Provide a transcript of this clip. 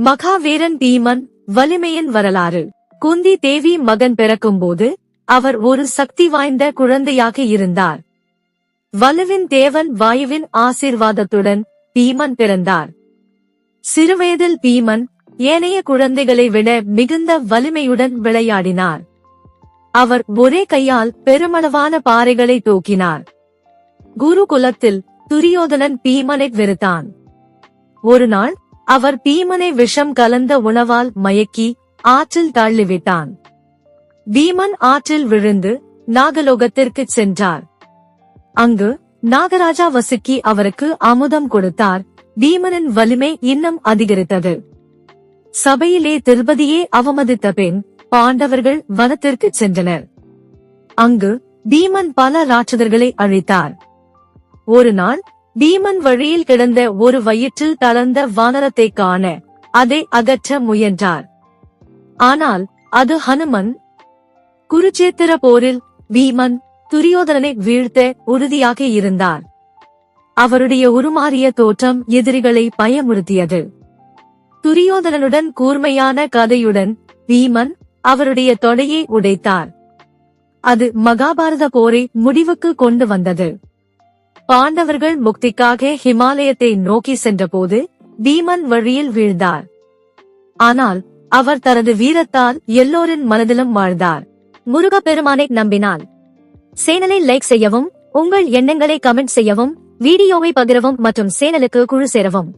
மகாவீரன் பீமன் வலிமையின் வரலாறு. குந்தி தேவி மகன் பிறக்கும்போது அவர் ஒரு சக்தி வாய்ந்த குழந்தையாக இருந்தார். வலுவின் தேவன் வாயுவின் ஆசீர்வாதத்துடன் பீமன் பிறந்தார். சிறுவயதில் பீமன் ஏனைய குழந்தைகளை விட மிகுந்த வலிமையுடன் விளையாடினார். அவர் ஒரே கையால் பெருமளவான பாறைகளை தூக்கினார். குருகுலத்தில் துரியோதனன் பீமனை வெறுத்தான். ஒரு நாள் அவர் பீமனை விஷம் கலந்த உணவால் மயக்கி ஆற்றில் தள்ளிவிட்டான். பீமன் ஆற்றில் விழுந்து நாகலோகத்திற்கு சென்றார். அங்கு நாகராஜா வசுக்கி அவருக்கு அமுதம் கொடுத்தார். பீமனின் வலிமை இன்னும் அதிகரித்தது. சபையிலே திருபதியே அவமதித்த பின் பாண்டவர்கள் வனத்திற்கு சென்றனர். அங்கு பீமன் பல ராட்சதர்களை அழித்தார். ஒரு நாள் பீமன் வழியில் கிடந்த ஒரு வயிற்றில் தளர்ந்த வானரத்தை காண அதை அகற்ற முயன்றார். ஆனால் அது ஹனுமன் குருச்சேத்திர போரில் பீமன் துரியோதனனை வீழ்த்த உறுதியாக இருந்தார். அவருடைய உருமாறிய தோற்றம் எதிரிகளை பயமுறுத்தியது. துரியோதனனுடன் கூர்மையான கதையுடன் பீமன் அவருடைய தொடையை உடைத்தார். அது மகாபாரத போரை முடிவுக்கு கொண்டு வந்தது. பாண்டவர்கள் முக்திக்காக ஹிமாலயத்தை நோக்கி சென்றபோது பீமன் வழியில் வீழ்ந்தார். ஆனால் அவர் தனது வீரத்தால் எல்லோரின் மனதிலும் வாழ்ந்தார். முருகப்பெருமானை நம்பினால். சேனலை லைக் செய்யவும் உங்கள் எண்ணங்களை கமெண்ட் செய்யவும் வீடியோவை பகிரவும் மற்றும் சேனலுக்கு குழு சேரவும்.